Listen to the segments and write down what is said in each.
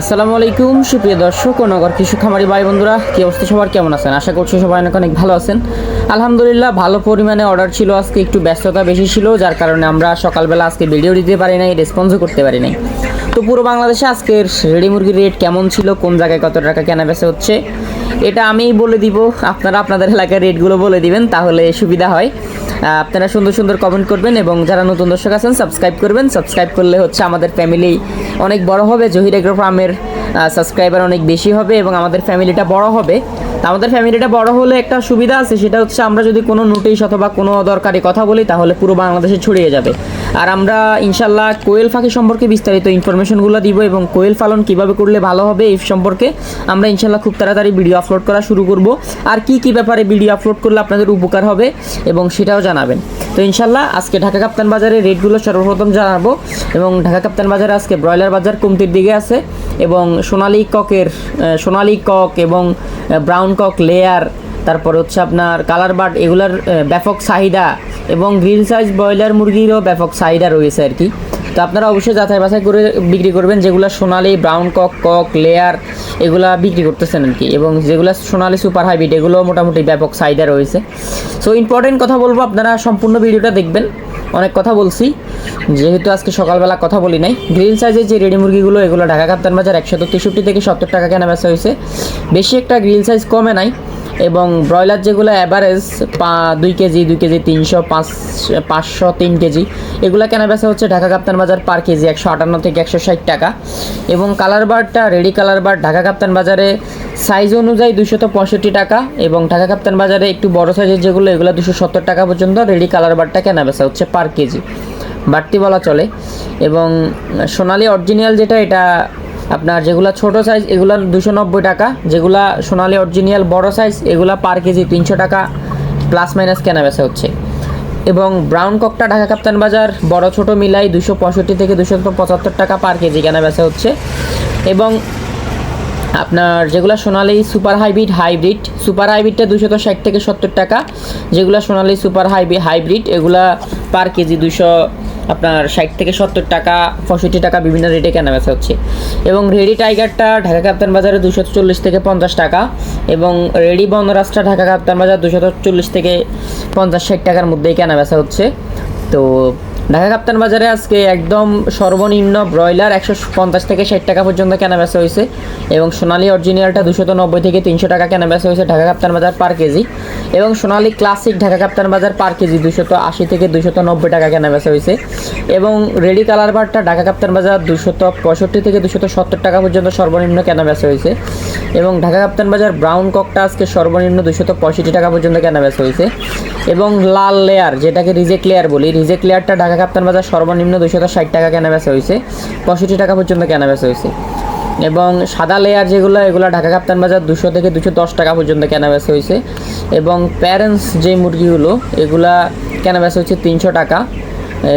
আসসালামু আলাইকুম, সুপ্রিয় দর্শক ও নগর কৃষি খামারি ভাই বন্ধুরা, কি অবস্থা সবার, কেমন আছেন? আশা করছি সবাই অনেক অনেক ভালো আছেন। আলহামদুলিল্লাহ, ভালো পরিমাণে অর্ডার ছিল, আজকে একটু ব্যস্ততা বেশি ছিল, যার কারণে আমরা সকালবেলা আজকে ভিডিও দিতে পারি নাই রেসপন্সও করতে পারি নাই। তো পুরো বাংলাদেশে আজকের রেডি মুরগির রেট কেমন ছিল, কোন জায়গায় কত টাকা কেনা বেচা হচ্ছে এটা আমিই বলে দিব। আপনারা আপনাদের এলাকার রেটগুলো বলে দিবেন, তাহলে সুবিধা হয়। আপনারা সুন্দর সুন্দর কমেন্ট করবেন এবং যারা নতুন দর্শক আছেন সাবস্ক্রাইব করবেন। সাবস্ক্রাইব করলে হচ্ছে আমাদের ফ্যামিলি অনেক বড় হবে, জহির এগ্রো ফার্মের সাবস্ক্রাইবার অনেক বেশি হবে এবং আমাদের ফ্যামিলিটা বড় হবে। আমাদের ফ্যামিলিটা বড় হলে একটা সুবিধা আছে, সেটা হচ্ছে আমরা যদি কোনো নোটিশ অথবা কোনো দরকারি কথা বলি, তাহলে পুরো বাংলাদেশে ছড়িয়ে যাবে। আর আমরা ইনশাল্লাহ কোয়েল পাখি সম্পর্কে বিস্তারিত ইনফরমেশনগুলো দিব এবং কোয়েল পালন কীভাবে করলে ভালো হবে এই সম্পর্কে আমরা ইনশাল্লাহ খুব তাড়াতাড়ি ভিডিও আপলোড করা শুরু করব। আর কি কি ব্যাপারে ভিডিও আপলোড করলে আপনাদের উপকার হবে এবং সেটাও জানাবেন। তো ইনশাল্লাহ আজকে ঢাকা কাপ্তান বাজারের রেটগুলো সর্বপ্রথম জানাব এবং ঢাকা কাপ্তান বাজারে আজকে ব্রয়লার বাজার কমতির দিকে আছে এবং সোনালি ককের সোনালী কক এবং ব্রাউন কক লেয়ার, তারপর হচ্ছে আপনার কালার বার্ড, এগুলার ব্যাপক চাহিদা এবং গ্রিল সাইজ ব্রয়লার মুরগিরও ব্যাপক চাহিদা রয়েছে আর কি। তো আপনারা অবশ্যই যাচাই বাছাই করে বিক্রি করবেন। যেগুলো Sonali, brown cock cock, layer, এগুলা বিক্রি করতেছেন আর কি। এবং যেগুলো সোনালি সুপার হাইব্রিড এগুলো মোটামুটি ব্যাপক চাহিদা রয়েছে। সো ইম্পর্টেন্ট কথা বলব, আপনারা সম্পূর্ণ ভিডিওটা দেখবেন। অনেক কথা বলছি। যেহেতু আজকে সকালবেলা কথা বলি নাই। গ্রিল সাইজের যে রেডি মুরগিগুলো, এগুলো ঢাকা কাপ্তান বাজার একশো তেষট্টি থেকে সত্তর টাকা কেনা বেচা হয়েছে। বেশি একটা গ্রিল সাইজ কমে নাই। এবং ব্রয়লার যেগুলো অ্যাভারেজ দুই কেজি দুই কেজি তিনশো, পাঁচ, পাঁচশো, তিন কেজি, এগুলো কেনা বেচা হচ্ছে ঢাকা কাপ্তান বাজার পার কেজি একশো আটান্ন থেকে একশো ষাট টাকা। এবং কালার বারটা ready colour bar Dhaka Kaptan বাজারে সাইজ অনুযায়ী দুশত পঁয়ষট্টি টাকা এবং ঢাকা কাপ্তান বাজারে একটু বড় সাইজের যেগুলো, এগুলো দুশো সত্তর টাকা পর্যন্ত রেডি কালার বারটা কেনা বেচা হচ্ছে পার কেজি। বাড়তি বলা চলে। এবং সোনালি অরিজিনাল যেটা, এটা আপনার যেগুলো ছোট সাইজ এগুলো দুশো নব্বই টাকা। যেগুলো সোনালি অরিজিনাল বড় সাইজ এগুলো পার কেজি তিনশো টাকা প্লাস মাইনাস কেনা বেচা হচ্ছে। এবং ব্রাউন ককটা ঢাকা কাপ্তান বাজার বড় ছোট মিলাই দুশো পঁয়ষট্টি থেকে দুশো পঁচাত্তর টাকা পার কেজি কেনা বেচা হচ্ছে। এবং আপনার যেগুলো Sonali super hybrid hybrid, super হাইব্রিডটা দুশো ষাট থেকে সত্তর টাকা। যেগুলো সোনালি সুপার হাইব্রিড হাইব্রিড, এগুলা পার কেজি দুশো আপনার ষাট থেকে সত্তর টাকা, পঁয়ষট্টি টাকা বিভিন্ন রেটে কেনা বেচা হচ্ছে। এবং রেডি টাইগারটা ঢাকা কাপ্তান বাজারে দুশো চল্লিশ থেকে পঞ্চাশ টাকা এবং রেডি বনরাজটা ঢাকা কাপ্তান বাজার দুশো চল্লিশ থেকে পঞ্চাশ ষাট টাকার মধ্যেই কেনা বেচা হচ্ছে। তো ঢাকা কাপ্তান বাজারে আজকে একদম সর্বনিম্ন ব্রয়লার একশো পঞ্চাশ থেকে ষাট টাকা পর্যন্ত কেনা বেচা হয়েছে এবং সোনালি অরিজিনালটা দুশো নব্বই থেকে তিনশো টাকা কেনা বেচা হয়েছে ঢাকা কাপ্তান বাজার পার কেজি। এবং সোনালি ক্লাসিক ঢাকা কাপ্তান বাজার পার কেজি দুশত আশি থেকে দুশত নব্বই টাকা কেনা বেচা হয়েছে। এবং রেডি কালার বারটা ঢাকা কাপ্তান বাজার দুশত পঁয়ষট্টি থেকে দুশত সত্তর টাকা পর্যন্ত সর্বনিম্ন কেনা বেচা হয়েছে। এবং ঢাকা কাপ্তান বাজার ব্রাউন ককটা আজকে সর্বনিম্ন দুশত পঁয়ষট্টি টাকা পর্যন্ত কেনা বেচা হয়েছে। এবং লাল লেয়ার, যেটাকে রিজেক্ট লেয়ার বলি, রিজেক্ট লেয়ারটা ঢাকা কাপ্তান বাজার সর্বনিম্ন দুশত ষাট টাকা কেনা বেচা হয়েছে। পঁয়ষট্টি টাকা পর্যন্ত কেনা বেচা হয়েছে। এবং সাদা লেয়ার যেগুলো, এগুলো ঢাকা কাপ্তান বাজার দুশো থেকে দুশো দশ টাকা পর্যন্ত কেনা বেচা হয়েছে। এবং প্যারেন্টস যে মুরগিগুলো, এগুলা কেনা বেচা হচ্ছে তিনশো টাকা।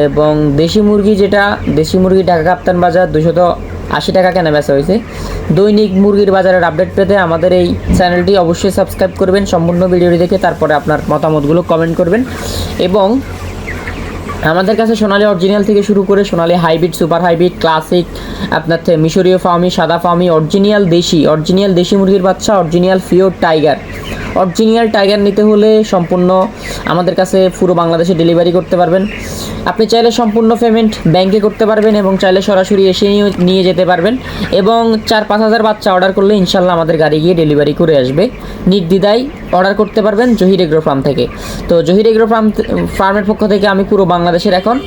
এবং দেশি মুরগি যেটা, দেশি মুরগি ঢাকা কাপ্তান বাজার দুশত আশি টাকা কেনা বেচা হয়েছে। দৈনিক মুরগির বাজারের আপডেট পেতে আমাদের এই চ্যানেলটি অবশ্যই সাবস্ক্রাইব করবেন। সম্পূর্ণ ভিডিওটি দেখে তারপরে আপনার মতামতগুলো কমেন্ট করবেন। এবং আমাদের কাছে সোনালি অরিজিনাল থেকে শুরু করে Sonali hybrid super hybrid classic আপনার মিশরীয় ফার্মি সাদা ফার্মি অরিজিনাল দেশি অরিজিনাল দেশি মুরগির বাচ্চা original pure tiger original tiger নিতে হলে সম্পূর্ণ আমাদের কাছে পুরো বাংলাদেশে ডেলিভারি করতে পারবেন। আপনি চাইলে সম্পূর্ণ পেমেন্ট ব্যাংকে করতে পারবেন এবং চাইলে সরাসরি এসে নিয়ে যেতে পারবেন এবং চার পাঁচ হাজার বাচ্চা অর্ডার করলে ইনশাল্লাহ আমাদের গাড়ি গিয়ে ডেলিভারি করে আসবে। নির্দ্বিধায় অর্ডার করতে পারবেন জহির এগ্রো ফার্ম থেকে। তো জহির এগ্রো ফার্ম ফার্মের পক্ষ থেকে আমি পুরো বাংলাদেশের এখন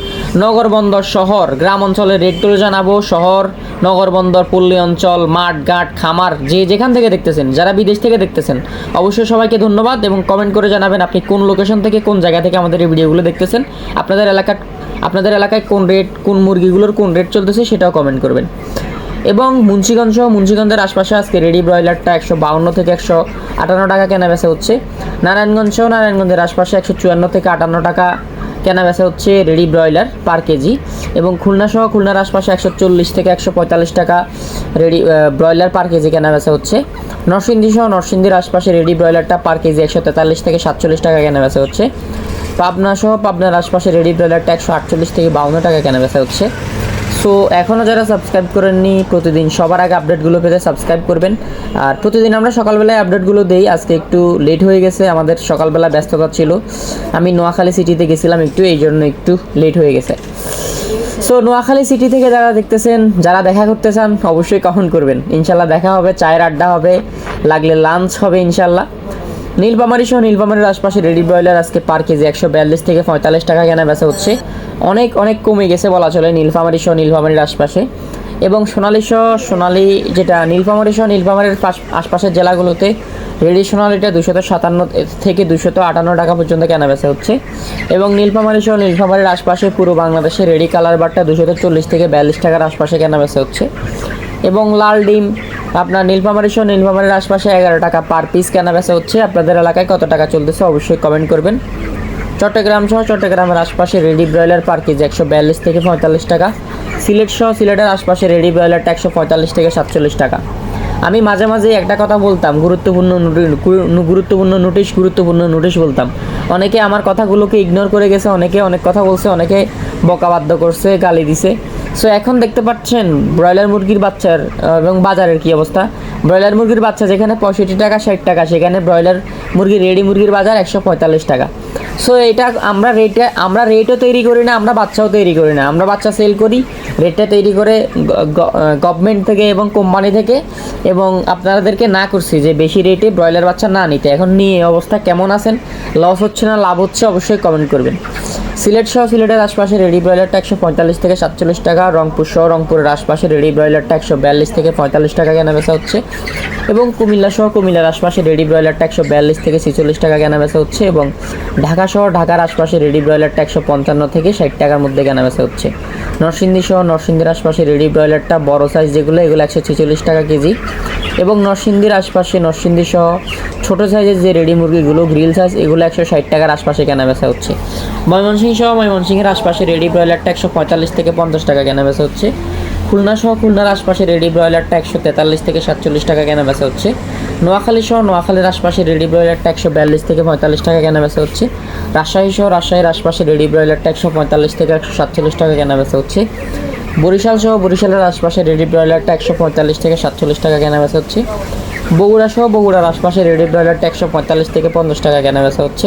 নগর বন্দর শহর, গ্রাম অঞ্চলের রেটগুলো জানাব। শহর নগর বন্দর, পল্লী অঞ্চল, মাঠ, ঘাট, খামার, যে যেখান থেকে দেখতেছেন, যারা বিদেশ থেকে দেখতেছেন, অবশ্যই সবাইকে ধন্যবাদ এবং কমেন্ট করে জানাবেন আপনি কোন লোকেশন থেকে, কোন জায়গা থেকে আমাদের এই ভিডিওগুলো দেখতেছেন। আপনাদের এলাকার আপনাদের এলাকায় কোন রেট কোন মুরগিগুলোর কোন রেট চলতেছে সেটাও কমেন্ট করবেন। এবং মুন্সিগঞ্জ সহ মুন্সিগঞ্জের আশপাশে আজকে রেডি ব্রয়লারটা একশো বাউন্ন থেকে একশো আটান্ন টাকা কেনা বেচা হচ্ছে। নারায়ণগঞ্জ সহ নারায়ণগঞ্জের আশপাশে একশো চুয়ান্ন থেকে আটান্ন টাকা কেনা বেচা হচ্ছে রেডি ব্রয়লার পার কেজি এবং খুলনা সহ খুলনার আশপাশে একশো চল্লিশ থেকে একশো পঁয়তাল্লিশ টাকা রেডি ব্রয়লার পার কেজি কেনা বেচা হচ্ছে। নরসিংদী সহ নরসিংদীর আশপাশে রেডি ব্রয়লারটা পার কেজি একশো তেতাল্লিশ থেকে সাতচল্লিশ টাকা কেনা বেচা হচ্ছে। পাবনা সহ পাবনার আশপাশে রেডি ব্রয়লারটা একশো আটচল্লিশ থেকে বাউন্ন টাকা কেনা বেচা হচ্ছে। সো এখনও যারা সাবস্ক্রাইব করেননি, প্রতিদিন সবার আগে আপডেটগুলো পেতে সাবস্ক্রাইব করবেন। আর প্রতিদিন আমরা সকালবেলায় আপডেটগুলো দেই। আজকে একটু লেট হয়ে গেছে, আমাদের সকালবেলা ব্যস্ততা ছিল। আমি নোয়াখালী সিটিতে গেছিলাম একটু, এই জন্য একটু লেট হয়ে গেছে। সো নোয়াখালী সিটি থেকে যারা দেখতেছেন, যারা দেখা করতে চান, অবশ্যই কখন করবেন। ইনশাল্লাহ দেখা হবে, চায়ের আড্ডা হবে, লাগলে লাঞ্চ হবে ইনশাল্লাহ। নীলপামারি সহ নীলপামারির আশপাশে রেডি ব্রয়লার আজকে পার কেজি একশো বিয়াল্লিশ থেকে পঁয়তাল্লিশ টাকা কেনা বেচা হচ্ছে। অনেক অনেক কমে গেছে বলা চলে নীলফামারি সহ নীলফামারির আশপাশে। এবং সোনালি সহ সোনালি যেটা নীলফামারি সহ নীলফামারির পাশ- আশপাশের জেলাগুলোতে রেডি সোনালিটা দুশত সাতান্ন থেকে দুশত আটান্ন টাকা পর্যন্ত কেনা বেচা হচ্ছে। এবং নীলফামারি সহ নীলফামারির আশপাশে পুরো বাংলাদেশে রেডি কালার বারটা দুশত চল্লিশ থেকে বিয়াল্লিশ টাকার আশপাশে কেনা বেচা হচ্ছে। এবং লাল ডিম আপনার নীলফামারি সহ নীলফামারির আশপাশে এগারো টাকা পার পিস কেনা বেচা হচ্ছে। আপনাদের এলাকায় কত টাকা চলতেছে অবশ্যই কমেন্ট করবেন। চট্টগ্রাম সহ চট্টগ্রামের আশপাশে রেডি ব্রয়লার পার কেজি একশো বিয়াল্লিশ থেকে পঁয়তাল্লিশ টাকা। সিলেট সহ সিলেটের আশপাশে রেডি ব্রয়লারটা একশো পঁয়তাল্লিশ থেকে সাতচল্লিশ টাকা। আমি মাঝে মাঝে একটা কথা বলতাম, গুরুত্বপূর্ণ গুরুত্বপূর্ণ নোটিশ গুরুত্বপূর্ণ নোটিশ বলতাম। অনেকে আমার কথাগুলোকে ইগনোর করে গেছে, অনেকে অনেক কথা বলছে, অনেকে বকাবাদ্য করছে, গালি দিছে। সো এখন দেখতে পাচ্ছেন ব্রয়লার মুরগির বাচ্চার এবং বাজারের কি অবস্থা? ব্রয়লার মুরগির বাচ্চা যেখানে পঁয়ষট্টি টাকা, ষাট টাকা, সেখানে ব্রয়লার মুরগি, রেডি মুরগির বাজার একশো পঁয়তাল্লিশ টাকা। সো এটা আমরা রেটে আমরা রেটও তৈরি করি না, আমরা বাচ্চাও তৈরি করি না। আমরা বাচ্চা সেল করি রেটটা তৈরি করে গভর্নমেন্ট থেকে এবং কোম্পানি থেকে, এবং আপনাদেরকে না করছি যে বেশি রেটে ব্রয়লার বাচ্চা না নিতে। এখন নিয়ে অবস্থা কেমন আছেন? লস হচ্ছে না, লাভ হচ্ছে, অবশ্যই কমেন্ট করবেন। সিলেট সহ সিলেটের আশপাশে রেডি ব্রয়লারটা একশো পঁয়তাল্লিশ থেকে সাতচল্লিশ টাকা, রংপুর সহ রংপুরের আশপাশে রেডি ব্রয়লারটা একশো বিয়াল্লিশ থেকে পঁয়তাল্লিশ টাকা কেনা বেচা হচ্ছে। এবং কুমিল্লা সহ কুমিল্লার আশপাশে রেডি ব্রয়লারটা একশো বিয়াল্লিশ থেকে ছেচল্লিশ টাকা কেনা বেচা হচ্ছে এবং ঢাকা শহর ঢাকার আশপাশে রেডি ব্রয়লারটা একশো পঞ্চান্ন থেকে ষাট টাকার মধ্যে কেনা বেচা হচ্ছে। নরসিংদী সহ নরসিংদীর আশপাশে রেডি ব্রয়লারটা বড় সাইজ যেগুলো, এগুলো একশো ছেচল্লিশ টাকা কেজি। এবং নরসিংদীর আশপাশে, নরসিংদী সহ ছোটো সাইজের যে রেডি মুরগিগুলো গ্রিল সাইজ এগুলো একশো ষাট টাকার আশপাশে কেনা বেচা হচ্ছে। ময়মনসিংহ সহ ময়মনসিংহের আশপাশে রেডি ব্রয়লারটা একশো পঁয়তাল্লিশ থেকে পঞ্চাশ টাকা কেনা বেচা হচ্ছে। খুলনা সহ খুলনার আশপাশে রেডি ব্রয়লারটা একশো তেতাল্লিশ থেকে সাতচল্লিশ টাকা কেনা বেচা হচ্ছে। নোয়াখালী সহ নোয়াখালীর আশপাশে রেডি ব্রয়লারটা একশো বিয়াল্লিশ থেকে পঁয়তাল্লিশ টাকা কেনা বেচা হচ্ছে। রাজশাহী সহ রাজশাহীর আশপাশে রেডি ব্রয়লারটা একশো পঁয়তাল্লিশ থেকে একশো সাতচল্লিশ টাকা কেনা বেচা হচ্ছে। বরিশাল সহ বরিশালের আশপাশে রেডি ব্রয়লারটা একশো পঁয়তাল্লিশ থেকে সাতচল্লিশ টাকা কেনা বেচা হচ্ছে। বগুড়া সহ বগুড়ার আশপাশে রেডি ব্রয়লারটা একশো পঁয়তাল্লিশ থেকে পঞ্চাশ টাকা কেনা বেচা হচ্ছে।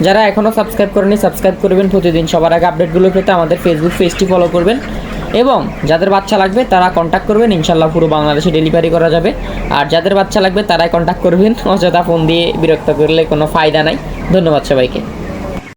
যারা এখনও সাবস্ক্রাইব করেনি সাবস্ক্রাইব করবেন প্রতিদিন। সবার আগে আপডেটগুলো পেতে আমাদের ফেসবুক পেজটি ফলো করবেন। এবং যাদের বাচ্চা লাগবে, তারা কন্ট্যাক্ট করবেন। ইনশাল্লাহ পুরো বাংলাদেশে ডেলিভারি করা যাবে। আর যাদের বাচ্চা লাগবে, তারাই কন্ট্যাক্ট করবেন। অযথা ফোন দিয়ে বিরক্ত করলে কোনো ফায়দা নাই। ধন্যবাদ সবাইকে।